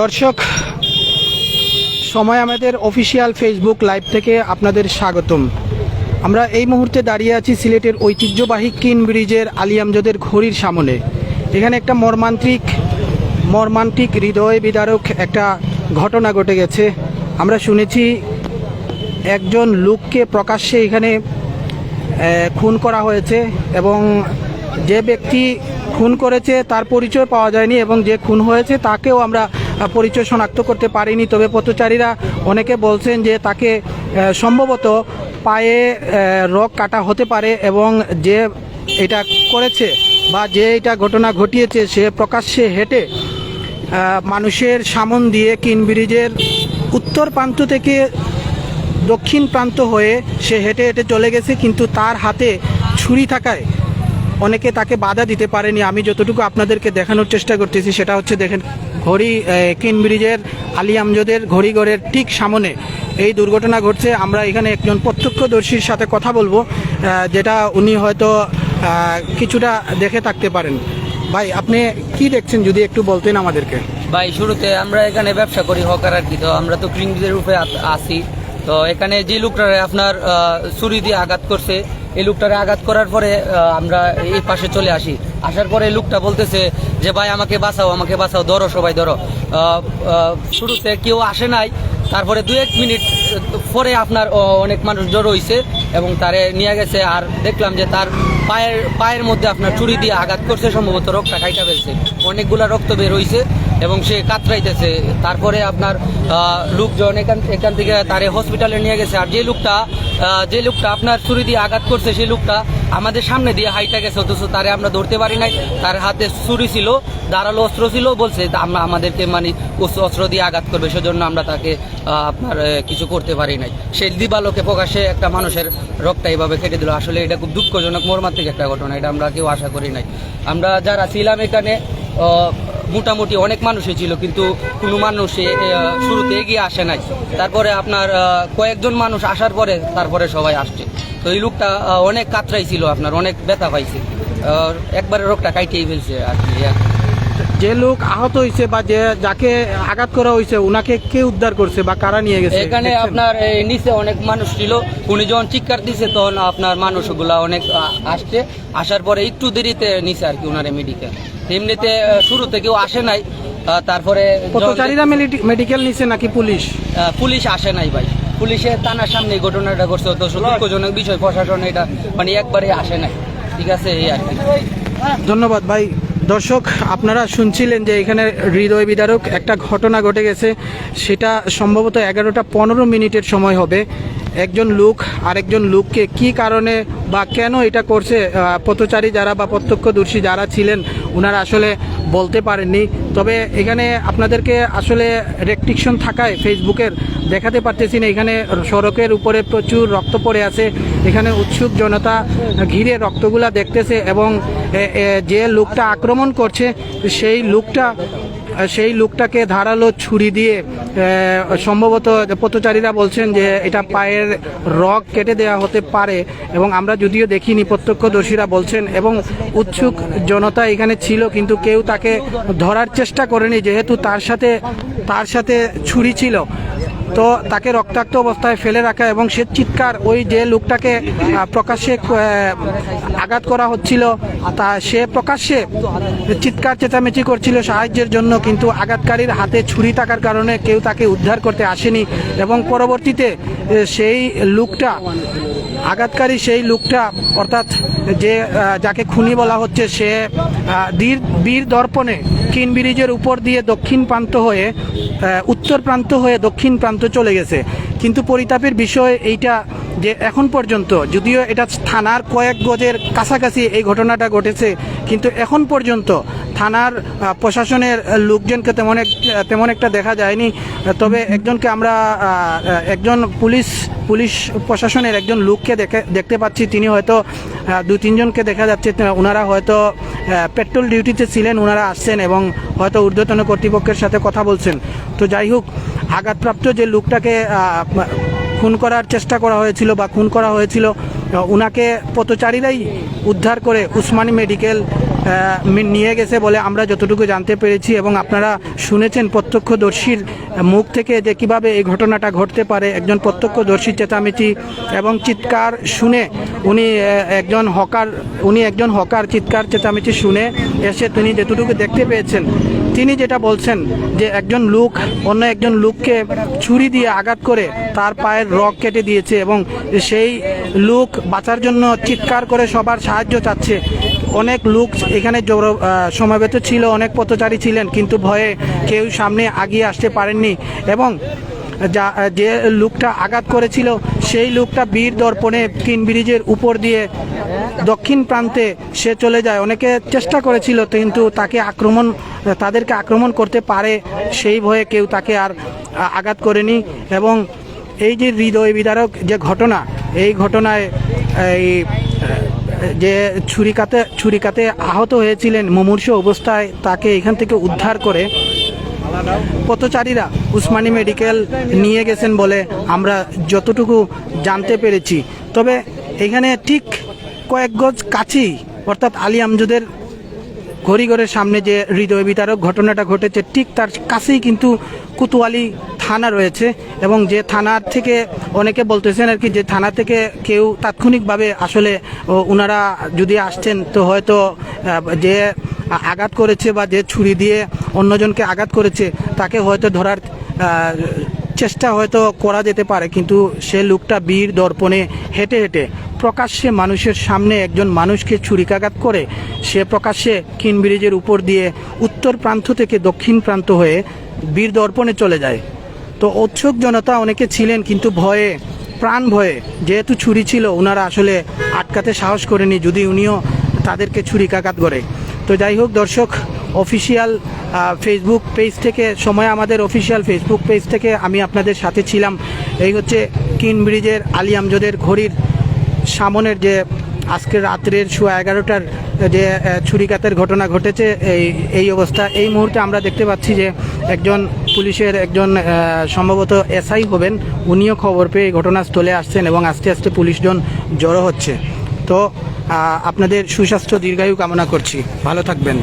দর্শক, সময় আমাদের অফিসিয়াল ফেসবুক লাইভ থেকে আপনাদের স্বাগতম। আমরা এই মুহূর্তে দাঁড়িয়ে আছি সিলেটের ঐতিহ্যবাহী কিন ব্রিজের আলিয়ামজদের ঘড়ির সামনে। এখানে একটা মর্মান্তিক মর্মান্তিক হৃদয় বিদারক একটা ঘটনা ঘটে গেছে। আমরা শুনেছি একজন লোককে প্রকাশ্যে এখানে খুন করা হয়েছে এবং যে ব্যক্তি খুন করেছে তার পরিচয় পাওয়া যায়নি এবং যে খুন হয়েছে তাকেও আমরা পরিচয় শনাক্ত করতে পারিনি। তবে পথচারীরা অনেকে বলছেন যে তাকে সম্ভবত পায়ে রক কাটা হতে পারে এবং যে এটা করেছে বা যে এটা ঘটনা ঘটিয়েছে সে প্রকাশ্যে হেঁটে মানুষের সামন দিয়ে কিন ব্রিজের উত্তর প্রান্ত থেকে দক্ষিণ প্রান্ত হয়ে সে হেঁটে হেঁটে চলে গেছে, কিন্তু তার হাতে ছুরি থাকায় অনেকে তাকে বাধা দিতে পারেনি। আমি যতটুকু আপনাদেরকে দেখানোর চেষ্টা করতেছি, সেটা হচ্ছে দেখেন, ঘড়ি কিন ব্রিজের আলী আমজদের ঘড়িঘরের ঠিক সামনে এই দুর্ঘটনা ঘটছে। আমরা এখানে একজন প্রত্যক্ষদর্শীর সাথে কথা বলব যেটা উনি হয়তো কিছুটা দেখে থাকতে পারেন। ভাই, আপনি কি দেখছেন, যদি একটু বলতেন আমাদেরকে? ভাই, শুরুতে আমরা এখানে ব্যবসা করি হকার আর কি, তো আমরা তো ক্রিংজের রূপে আসি তো এখানে যে লোকটারে আপনার ছুরি দিয়ে আঘাত করছে এই লোকটারে আঘাত করার পরে আমরা এই পাশে চলে আসি। আসার পরে লোকটা বলতেছে যে, ভাই, আমাকে বাঁচাও আমাকে বাঁচাও, ধরো, সবাই ধরো। শুরুতে কেউ আসে নাই। তারপরে দু এক মিনিট, পরে আপনার অনেক মানুষ জড়ো হয়েছে এবং তারে নিয়ে গেছে। আর দেখলাম যে, তার পায়ের পায়ের মধ্যে আপনার চুরি দিয়ে আঘাত করছে, সম্ভবত রক্তটা খাইটা ফেলছে। অনেকগুলা রক্ত বের হইছে এবং সে কাতরাইতেছে। তারপরে আপনার লোকজন এখান এখান থেকে তারে হসপিটালে নিয়ে গেছে। আর যে লোকটা যে লোকটা আপনার ছুরি দিয়ে আঘাত করছে, সেই লোকটা আমাদের সামনে দিয়ে হাইটা গেছে, অথচ তারে আমরা ধরতে পারি নাই। তার হাতে ছুরি ছিল, ধারালো অস্ত্র ছিল, বলছে আমরা আমাদেরকে মানে অস্ত্র- দিয়ে আঘাত করবে, সেজন্য আমরা তাকে আপনার কিছু করতে পারি নাই। সেই দিবালোকে প্রকাশে একটা মানুষের রক্তটা এইভাবে কেটে দিল। আসলে এটা খুব দুঃখজনক, মর্মান্তিক একটা ঘটনা, এটা আমরা কেউ আশা করি নাই। আমরা যারা ছিলাম এখানে মোটামুটি অনেক মানুষই ছিল কিন্তু কোনো মানুষ শুরুতে এগিয়ে আসে নাই। তারপরে আপনার কয়েকজন মানুষ আসার পরে তারপরে সবাই আসছে। তো এই লোকটা অনেক কাতরাই ছিল আপনার অনেক ব্যথা পাইছে। একবারে রোগটা কাইটেই ফেলছে আর কি যে লোক আহত হয়েছে বা যে যাকে আঘাত করা হয়েছে ওনাকে কে উদ্ধার করছে বা কারা নিয়ে গেছে? এখানে আপনার এই নিচে অনেক মানুষ ছিল। উনি যখন চিৎকার দিছে তখন আপনার মানুষগুলা অনেক আসছে। আসার পরে একটু দেরিতে নিচে আর কি ওনারে মেডিকেল এমনিতে শুরু শুরুতে কেউ আসে নাই তারপরে পথচারীরা মেডিকেল নিছে নাকি পুলিশ? পুলিশ আসে নাই ভাই। পুলিশের টানার সামনে ঘটনাটা ঘটছে তো দুঃখজনক বিষয় প্রশাসন এটা মানে একবারে আসে নাই। ঠিক আছে এই আর কি। ধন্যবাদ ভাই। দর্শক, আপনারা শুনছিলেন যে এখানে হৃদয় বিদারক একটা ঘটনা ঘটে গেছে। সেটা সম্ভবত এগারোটা পনেরো মিনিটের সময় হবে। একজন লোক, আরেকজন লোককে কি কারণে বা কেন এটা করছে পথচারী যারা বা প্রত্যক্ষদর্শী যারা ছিলেন ওনারা আসলে বলতে পারেননি। তবে এখানে আপনাদেরকে আসলে রেস্ট্রিকশন থাকায় ফেসবুকের দেখাতে পারতেছি না। এখানে সড়কের উপরে প্রচুর রক্ত পড়ে আছে। এখানে উৎসুক জনতা ঘিরে রক্তগুলা দেখতেছে এবং যে লোকটা আক্রমণ করছে, সেই লোকটা সেই লোকটাকে ধারালো ছুরি দিয়ে সম্ভবত পথচারীরা বলছেন যে এটা পায়ের রগ কেটে দেওয়া হতে পারে এবং আমরা যদিও দেখিনি, প্রত্যক্ষদর্শীরা বলছেন এবং উৎসুক জনতা এখানে ছিল কিন্তু কেউ তাকে ধরার চেষ্টা করেনি যেহেতু তার সাথে তার সাথে ছুরি ছিল। তো তাকে রক্তাক্ত অবস্থায় ফেলে রাখা এবং সে চিৎকার ওই যে লোকটাকে প্রকাশ্যে আঘাত করা হচ্ছিল, তা সে প্রকাশ্যে চিৎকার চেঁচামেচি করছিল সাহায্যের জন্য, কিন্তু আঘাতকারীর হাতে ছুরি থাকার কারণে কেউ তাকে উদ্ধার করতে আসেনি এবং পরবর্তীতে সেই লোকটা আঘাতকারী সেই লোকটা, অর্থাৎ যে যাকে খুনি বলা হচ্ছে, সে বীর বীর দর্পণে কিন ব্রিজের উপর দিয়ে দক্ষিণ প্রান্ত হয়ে উত্তর প্রান্ত হয়ে দক্ষিণ প্রান্ত চলে গেছে। কিন্তু পরিতাপের বিষয় এইটা যে এখন পর্যন্ত, যদিও এটা থানার কয়েক গজের কাছাকাছি এই ঘটনাটা ঘটেছে, কিন্তু এখন পর্যন্ত থানার প্রশাসনের লোকজনকে তেমন এক, তেমন একটা দেখা যায়নি। তবে একজনকে আমরা একজন পুলিশ পুলিশ প্রশাসনের একজন লোককে দেখে, দেখতে পাচ্ছি। তিনি হয়তো দু, তিনজনকে দেখা যাচ্ছে। ওনারা হয়তো পেট্রোল ডিউটিতে ছিলেন ওনারা আসছেন এবং হয়তো ঊর্ধ্বতন কর্তৃপক্ষের সাথে কথা বলছেন। তো যাই হোক, আঘাতপ্রাপ্ত যে লোকটাকে খুন করার চেষ্টা করা হয়েছিল বা খুন করা হয়েছিল ওনাকে পথচারীরাই উদ্ধার করে উসমানী মেডিকেল নিয়ে গেছে বলে আমরা যতটুকু জানতে পেরেছি এবং আপনারা শুনেছেন প্রত্যক্ষদর্শীর মুখ থেকে যে কীভাবে এই ঘটনাটা ঘটতে পারে। একজন প্রত্যক্ষদর্শীর চেঁচামেচি এবং চিৎকার শুনে উনি একজন হকার, উনি একজন হকার, চিৎকার চেঁচামেচি শুনে এসে তিনি যেটুকু দেখতে পেয়েছেন তিনি যেটা বলছেন যে একজন লোক, অন্য একজন লোককে ছুরি দিয়ে আঘাত করে তার পায়ের রক কেটে দিয়েছে এবং সেই লোক বাঁচার জন্য চিৎকার করে সবার সাহায্য চাচ্ছে। অনেক লোক এখানে সমাবেত ছিল, অনেক পথচারী ছিলেন, কিন্তু ভয়ে কেউ সামনে আগিয়ে আসতে পারেননি এবং যা, যে লোকটা আঘাত করেছিল, সেই লোকটা বীর দর্পণে কিন ব্রিজের উপর দিয়ে দক্ষিণ প্রান্তে সে চলে যায়। অনেকে চেষ্টা করেছিল, কিন্তু তাকে আক্রমণ, তাদেরকে আক্রমণ করতে পারে সেই ভয়ে কেউ তাকে আর আঘাত করেনি এবং এই যে হৃদয় বিদারক যে ঘটনা, এই ঘটনায় এই, যে ছুরিকাতে ছুরিকাতে আহত হয়েছিলেন মুমূর্ষ অবস্থায় তাকে এখান থেকে উদ্ধার করে পথচারীরা উসমানী মেডিকেল নিয়ে গেছেন বলে আমরা যতটুকু জানতে পেরেছি। তবে এখানে ঠিক কয়েক গজ কাছেই, অর্থাৎ আলী আমজুদের ঘড়িঘরের সামনে যে হৃদয় বিতারক ঘটনাটা ঘটেছে, ঠিক তার কাছেই কিন্তু কুতুয়ালি থানা রয়েছে এবং যে থানার থেকে অনেকে বলতেছেন আর কি, যে থানা থেকে কেউ তাৎক্ষণিকভাবে আসলে ওনারা যদি আসছেন তো হয়তো যে আঘাত করেছে বা যে ছুরি দিয়ে অন্যজনকে আঘাত করেছে, তাকে হয়তো ধরার চেষ্টা হয়তো করা যেতে পারে। কিন্তু সে লোকটা বীর দর্পণে হেঁটে হেঁটে প্রকাশ্যে মানুষের সামনে একজন মানুষকে ছুরিকাঘাত করে, সে প্রকাশ্যে কিন ব্রিজের উপর দিয়ে উত্তর প্রান্ত থেকে দক্ষিণ প্রান্ত হয়ে বীর দর্পণে চলে যায়। তো উৎসুক জনতা অনেকে ছিলেন কিন্তু ভয়ে, প্রাণ ভয়ে। যেহেতু ছুরি ছিল ওনারা আসলে আটকাতে সাহস করেনি, যদি উনিও তাদেরকে ছুরিকাঘাত করে। তো যাই হোক দর্শক অফিসিয়াল ফেসবুক পেজ থেকে, সময় আমাদের অফিসিয়াল ফেসবুক পেজ থেকে আমি আপনাদের সাথে ছিলাম। এই হচ্ছে কিন ব্রিজের আলী আমজদের ঘড়ির সামনের যে আজকে রাত্রের সোয়া এগারোটার যে ছুরিকাতের ঘটনা ঘটেছে, এই এই অবস্থা। এই মুহূর্তে আমরা দেখতে পাচ্ছি যে একজন পুলিশের একজন সম্ভবত এসআই হবেন, উনিও খবর পেয়ে ঘটনাস্থলে আসছেন এবং আস্তে আস্তে পুলিশজন জড়ো হচ্ছে। তো আপনাদের সুস্বাস্থ্য, দীর্ঘায়ু কামনা করছি। ভালো থাকবেন।